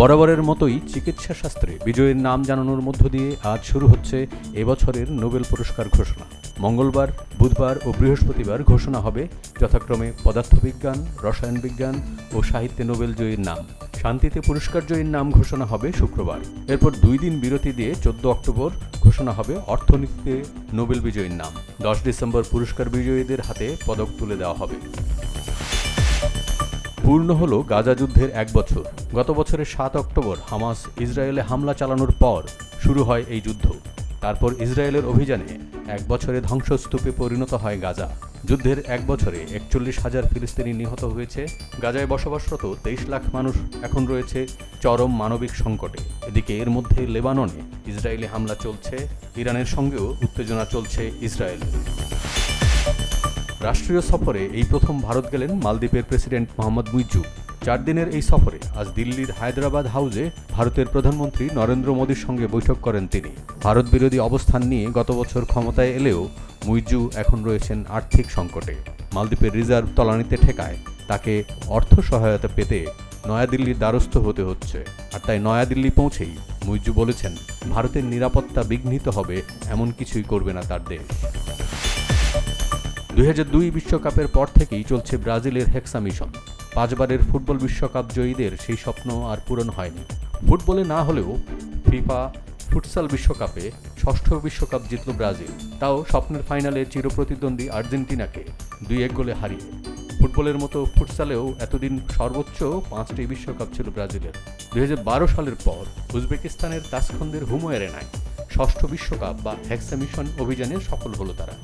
বরাবরের মতোই চিকিৎসা শাস্ত্রে বিজয়ের নাম জানানোর মধ্য দিয়ে আজ শুরু হচ্ছে এবছরের নোবেল পুরস্কার ঘোষণা। মঙ্গলবার, বুধবার ও বৃহস্পতিবার ঘোষণা হবে যথাক্রমে পদার্থবিজ্ঞান, রসায়ন বিজ্ঞান ও সাহিত্যে নোবেল জয়ীর নাম। শান্তিতে পুরস্কার জয়ীর নাম ঘোষণা হবে শুক্রবার। এরপর দুই দিন বিরতি দিয়ে চোদ্দ অক্টোবর ঘোষণা হবে অর্থনীতিতে নোবেল বিজয়ীর নাম। দশ ডিসেম্বর পুরস্কার বিজয়ীদের হাতে পদক তুলে দেওয়া হবে। পূর্ণ হল গাজা যুদ্ধের এক বছর। গত বছরের সাত অক্টোবর হামাস ইসরায়েলে হামলা চালানোর পর শুরু হয় এই যুদ্ধ। তারপর ইসরায়েলের অভিযানে এক বছরে ধ্বংসস্তূপে পরিণত হয় গাজা। যুদ্ধের এক বছরে একচল্লিশ হাজার ফিলিস্তিনি নিহত হয়েছে। গাজায় বসবাসরত তেইশ লাখ মানুষ এখন রয়েছে চরম মানবিক সংকটে। এদিকে এর মধ্যে লেবাননে ইসরায়েলি হামলা চলছে, ইরানের সঙ্গেও উত্তেজনা চলছে ইসরায়েলের রাষ্ট্রীয় সফরে এই প্রথম ভারত গেলেন মালদ্বীপের প্রেসিডেন্ট মোহাম্মদ মুইজু চার দিনের এই সফরে আজ দিল্লির হায়দ্রাবাদ হাউসে ভারতের প্রধানমন্ত্রী নরেন্দ্র মোদীর সঙ্গে বৈঠক করেন তিনি। ভারত বিরোধী অবস্থান নিয়ে গত বছর ক্ষমতায় এলেও মুইজু এখন রয়েছেন আর্থিক সংকটে। মালদ্বীপের রিজার্ভ তলানিতে ঠেকায়। তাকে অর্থ সহায়তা পেতে নয়াদিল্লির দ্বারস্থ হতে হচ্ছে। আর তাই নয়াদিল্লি পৌঁছেই মুইজু বলেছেন, ভারতের নিরাপত্তা বিঘ্নিত হবে, এমন কিছুই করবে না তার দেশ। দুই বিশ্বকাপের পর থেকেই চলছে ব্রাজিলের হেক্সা মিশন। পাঁচবারের ফুটবল বিশ্বকাপ জয়ীদের সেই স্বপ্ন আর পূরণ হয়নি। ফুটবলে না হলেও ফিফা, ফুটসাল বিশ্বকাপে ষষ্ঠ বিশ্বকাপ জিতল ব্রাজিল। তাও স্বপ্নের ফাইনালে চিরপ্রতিদ্বন্দ্বী আর্জেন্টিনাকে দুই এক গোলে হারিয়ে। ফুটবলের মতো ফুটসালেও এতদিন সর্বোচ্চ পাঁচটি বিশ্বকাপ ছিল ব্রাজিলের। দুই হাজার বারো সালের পর উজবেকিস্তানের তাসখন্দের হুমো এরেনায় ষষ্ঠ বিশ্বকাপ বা হেক্সা মিশন অভিযানে সফল হলো তারা।